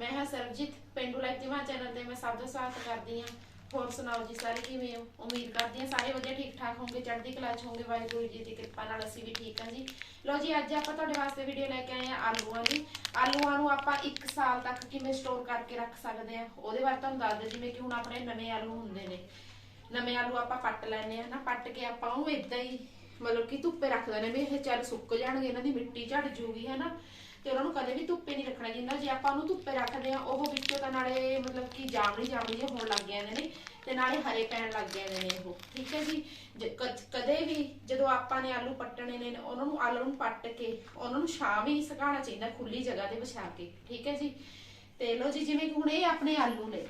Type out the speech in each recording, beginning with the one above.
ਮੈਂ ਹਾਂ ਸਰਬਜੀਤ, ਪਿੰਡੂ ਲਾਈਫ ਦਿਵਾ ਚੈਨਲ ਤੇ ਮੈਂ ਸਭ ਦਾ ਸਵਾਗਤ ਕਰਦੀ ਹਾਂ। ਹੋਰ ਸੁਣਾਓ ਜੀ ਸਾਰੇ ਕਿਵੇਂ ਹੋ? ਉਮੀਦ ਕਰਦੀ ਹਾਂ ਸਾਰੇ ਵਧੀਆ ਠੀਕ ਠਾਕ ਹੋਵੋਗੇ ਚੜ੍ਹਦੀ ਕਲਾ ਚ ਹੋਵੋਗੇ ਵਾਹਿਗੁਰੂ ਜੀ ਦੀ ਕਿਰਪਾ ਨਾਲ ਅਸੀਂ ਵੀ ਠੀਕ ਹਾਂ ਜੀ। ਲੋ ਜੀ, ਅੱਜ ਆਪਾਂ ਤੁਹਾਡੇ ਵਾਸਤੇ ਵੀਡੀਓ ਲੈ ਕੇ ਆਏ ਹਾਂ ਆਲੂਆਂ ਦੀ। ਆਲੂਆਂ ਨੂੰ ਆਪਾਂ 1 ਸਾਲ ਤੱਕ ਕਿਵੇਂ ਸਟੋਰ ਕਰਕੇ ਰੱਖ ਸਕਦੇ ਆ ਉਹਦੇ ਬਾਰੇ ਤੁਹਾਨੂੰ ਦੱਸ ਦਿੰਦੀ ਜਿਵੇਂ ਕਿ ਹੁਣ ਆਪਣੇ ਨਵੇਂ ਆਲੂ ਹੁੰਦੇ ਨੇ। ਨਵੇਂ ਆਲੂ ਆਪਾਂ ਪੱਟ ਲੈਣੇ ਆ ਨਾ, ਪੱਟ ਕੇ ਆਪਾਂ ਉਹਨੂੰ ਇਦਾਂ ਹੀ ਮਤਲਬ ਕਿ ਧੁੱਪੇ ਰੱਖ ਦਿੰਦੇ ਵੀ ਇਹ ਚੱਲ ਸੁੱਕ ਜਾਣਗੇ, ਇਹਨਾਂ ਦੀ ਮਿੱਟੀ ਝੜ ਜੂਗੀ ਹਨਾ ਤੇ ਉਹਨਾਂ ਨੂੰ ਕਦੇ ਵੀ ਧੁੱਪੇ ਨਹੀਂ ਰੱਖਣਾ ਜਿੰਨਾ ਜੇ ਆਪਾਂ ਉਹਨੂੰ ਧੁੱਪੇ ਰੱਖਦੇ ਆ ਉਹ ਵਿੱਚੋਂ ਤਾਂ ਨਾਲੇ ਮਤਲਬ ਕਿ ਜਾਮਣੀ ਜਾਮਣੀ ਜਿਹੇ ਹੋਣ ਲੱਗ ਜਾਂਦੇ ਨੇ ਤੇ ਨਾਲੇ ਹਰੇ ਪੈਣ ਲੱਗ ਜਾਂਦੇ ਨੇ ਉਹ, ਠੀਕ ਹੈ ਜੀ? ਜ- ਕਦੇ ਵੀ ਜਦੋਂ ਆਪਾਂ ਨੇ ਆਲੂ ਪੱਟਣੇ ਨੇ, ਉਹਨਾਂ ਨੂੰ ਆਲੂ ਨੂੰ ਪੱਟ ਕੇ ਉਹਨਾਂ ਨੂੰ ਛਾਂ ਵੀ ਨਹੀਂ ਸੁਕਾਉਣਾ ਚਾਹੀਦਾ ਖੁੱਲੀ ਜਗ੍ਹਾ ਤੇ ਵਿਛਾ ਕੇ, ਠੀਕ ਹੈ ਜੀ? ਤੇ ਲੋ ਜੀ, ਜਿਵੇਂ ਹੁਣ ਇਹ ਆਪਣੇ ਆਲੂ ਨੇ।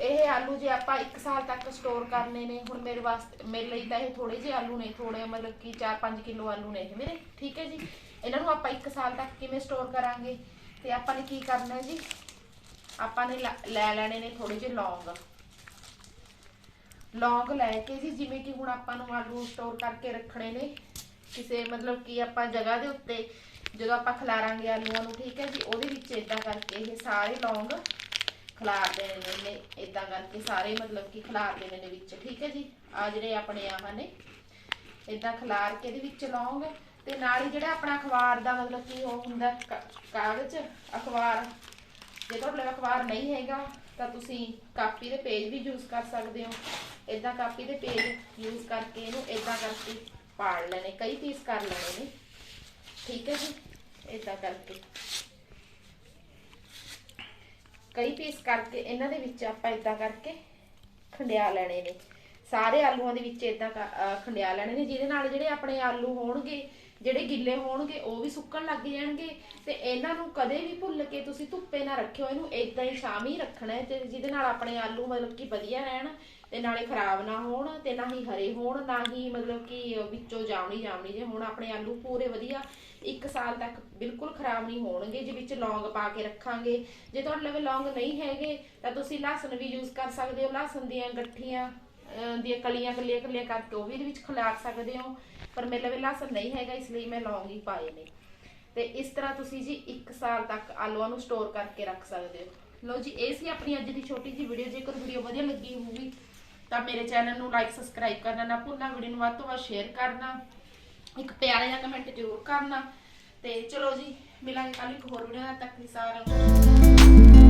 ਇਹ ਆਲੂ ਜੇ ਆਪਾਂ 1 ਸਾਲ ਤੱਕ ਸਟੋਰ ਕਰਨੇ ਨੇ, ਹੁਣ ਮੇਰੇ ਵਾਸਤੇ, ਮੇਰੇ ਲਈ ਤਾਂ ਇਹ ਥੋੜੇ ਜਿਹੇ ਆਲੂ ਨੇ ਥੋੜੇ ਮਤਲਬ ਕਿ 4-5 ਕਿਲੋ ਆਲੂ ਨੇ ਇਹ ਮੇਰੇ, ਠੀਕ ਹੈ ਜੀ? ਇਹਨਾਂ ਨੂੰ ਆਪਾਂ 1 ਸਾਲ ਤੱਕ ਕਿਵੇਂ ਸਟੋਰ ਕਰਾਂਗੇ? ਤੇ ਆਪਾਂ ਨੇ ਕੀ ਕਰਨਾ ਜੀ? ਆਪਾਂ ਨੇ ਲ- ਲੈ ਲੈਣੇ ਨੇ ਥੋੜੇ ਜਿਹੇ ਲੌਂਗ। ਲੌਂਗ ਲੈ ਕੇ ਜੀ, ਜਿਵੇਂ ਕਿ ਹੁਣ ਆਪਾਂ ਨੂੰ ਆਲੂ ਸਟੋਰ ਕਰਕੇ ਰੱਖਣੇ ਨੇ। ਕਿਸੇ ਮਤਲਬ ਕਿ ਆਪਾਂ ਜਗ੍ਹਾ ਦੇ ਉੱਤੇ, ਜਦੋਂ ਆਪਾਂ ਖਲਾਰਾਂਗੇ ਆਲੂਆਂ ਨੂੰ, ਠੀਕ ਹੈ ਜੀ? ਉਹਦੇ ਵਿੱਚ ਇਦਾਂ ਕਰਕੇ ਇਹ ਸਾਰੇ ਲੌਂਗ ਖਲਾਰ ਦੇਣੇ ਨੇ ਇਹਨੇ। ਇਦਾਂ ਕਰਕੇ ਸਾਰੇ ਮਤਲਬ ਕਿ ਖਲਾਰ ਦੇਣੇ ਨੇ ਵਿੱਚ, ਠੀਕ ਹੈ ਜੀ? ਆ ਜਿਹੜੇ ਆਪਣੇ ਆਹ ਨੇ। ਇਦਾਂ ਖਿਲਾਰ ਕੇ ਇਹਦੇ ਵਿੱਚ ਲੌਂਗ ਤੇ ਨਾਲ ਹੀ ਜਿਹੜਾ ਆਪਣਾ ਅਖਬਾਰ ਦਾ ਮਤਲਬ ਕਿ ਉਹ ਹੁੰਦਾ ਕਾਗਜ਼, ਅਖਬਾਰ। ਜੇ ਤੁਹਾਡੇ ਕੋਲ ਅਖਬਾਰ ਨਹੀਂ ਹੈਗਾ, ਤਾਂ ਤੁਸੀਂ ਕਾਪੀ ਦੇ ਪੇਜ ਵੀ ਯੂਜ਼ ਕਰ ਸਕਦੇ ਹੋ। ਇਦਾਂ ਕਾਪੀ ਦੇ ਪੇਜ ਯੂਜ਼ ਕਰਕੇ ਇਹਨੂੰ ਇਦਾਂ ਕਰਕੇ ਪਾੜ ਲੈਣੇ, ਕਈ ਪੀਸ ਕਰ ਲੈਣੇ ਨੇ। ਠੀਕ ਹੈ ਜੀ? ਇਦਾਂ ਕਰਕੇ। ਕਈ ਪੀਸ ਕਰਕੇ ਇਹਨਾਂ ਦੇ ਵਿੱਚ ਆਪਾਂ ਇਦਾਂ ਕਰਕੇ ਖੰਡਿਆ ਲੈਣੇ ਨੇ। ਸਾਰੇ ਆਲੂਆਂ ਦੇ ਵਿੱਚ ਇਦਾਂ ਖੰਡਿਆ ਲੈਣੇ ਨੇ ਜਿਹਦੇ ਨਾਲ ਜਿਹੜੇ ਆਪਣੇ ਆਲੂ ਹੋਣਗੇ, ਜਿਹੜੇ ਗਿੱਲੇ ਹੋਣਗੇ, ਉਹ ਵੀ ਸੁੱਕਣ ਲੱਗ ਜਾਣਗੇ। ਤੇ ਇਹਨਾਂ ਨੂੰ ਕਦੇ ਵੀ ਭੁੱਲ ਕੇ ਤੁਸੀਂ ਧੁੱਪੇ ਨਾ ਰੱਖਿਓ, ਇਹਨੂੰ ਇਦਾਂ ਹੀ ਛਾਵੇਂ ਰੱਖਣਾ ਤੇ ਜਿਹਦੇ ਨਾਲ ਆਪਣੇ ਆਲੂ ਮਤਲਬ ਕਿ ਵਧੀਆ ਰਹਿਣ ਤੇ ਨਾਲੇ ਖਰਾਬ ਨਾ ਹੋਣ ਤੇ ਨਾ ਹੀ ਹਰੇ ਹੋਣ, ਨਾ ਹੀ ਮਤਲਬ ਕਿ ਵਿੱਚੋਂ ਜਾਮਣੀ ਜਾਮਣੀ ਜੇ ਹੁਣ। ਆਪਣੇ ਆਲੂ ਪੂਰੇ ਵਧੀਆ ਇੱਕ ਸਾਲ ਤੱਕ ਬਿਲਕੁਲ ਖਰਾਬ ਨਹੀਂ ਹੋਣਗੇ, ਜੇ ਵਿੱਚ ਲੌਂਗ ਪਾ ਕੇ ਰੱਖਾਂਗੇ। ਜੇ ਤੁਹਾਡੇ ਲਵੇ ਲੌਂਗ ਨਹੀਂ ਹੈਗੇ, ਤਾਂ ਤੁਸੀਂ ਲਸਣ ਵੀ ਯੂਜ਼ ਕਰ ਸਕਦੇ ਹੋ। ਲਸਣ ਦੀਆਂ ਗੱਠੀਆਂ ਦੀਆਂ ਕਲੀਆਂ ਕਲੀਆਂ ਕਲੀਆਂ ਕਰਕੇ ਉਹ ਵੀ ਇਹਦੇ ਵਿੱਚ ਖਿਲਾਰ ਸਕਦੇ ਹੋ। ਪਰ ਮੇਰੇ ਲਵੇ ਲਸਣ ਨਹੀਂ ਹੈਗਾ, ਇਸ ਲਈ ਮੈਂ ਲੌਂਗ ਹੀ ਪਾਏ ਨੇ। ਤੇ ਇਸ ਤਰ੍ਹਾਂ ਤੁਸੀਂ ਜੀ 1 ਸਾਲ ਤੱਕ ਆਲੂਆਂ ਨੂੰ ਸਟੋਰ ਕਰਕੇ ਰੱਖ ਸਕਦੇ ਹੋ। ਲਓ ਜੀ, ਇਹ ਸੀ ਆਪਣੀ ਅੱਜ ਦੀ ਛੋਟੀ ਜਿਹੀ ਵੀਡੀਓ ਜੇਕਰ ਵੀਡੀਓ ਵਧੀਆ ਲੱਗੀ ਹੋਊਗੀ, ਤਾਂ ਮੇਰੇ ਚੈਨਲ ਨੂੰ ਲਾਈਕ ਸਬਸਕ੍ਰਾਈਬ ਕਰਨਾ ਨਾ ਭੁੱਲਣਾ। ਵੀਡੀਓ ਨੂੰ ਵੱਧ ਤੋਂ ਵੱਧ ਸ਼ੇਅਰ ਕਰਨਾ। ਇੱਕ ਪਿਆਰਾ ਜਿਹਾ ਕਮੈਂਟ ਜ਼ਰੂਰ ਕਰਨਾ। ਤੇ ਚਲੋ ਜੀ, ਮਿਲਾਂਗੇ ਕੱਲ ਇੱਕ ਹੋਰ ਵੀਡੀਓ ਨਾਲ। ਤੱਕ ਲਈ ਸਾਰਿਆਂ ਨੂੰ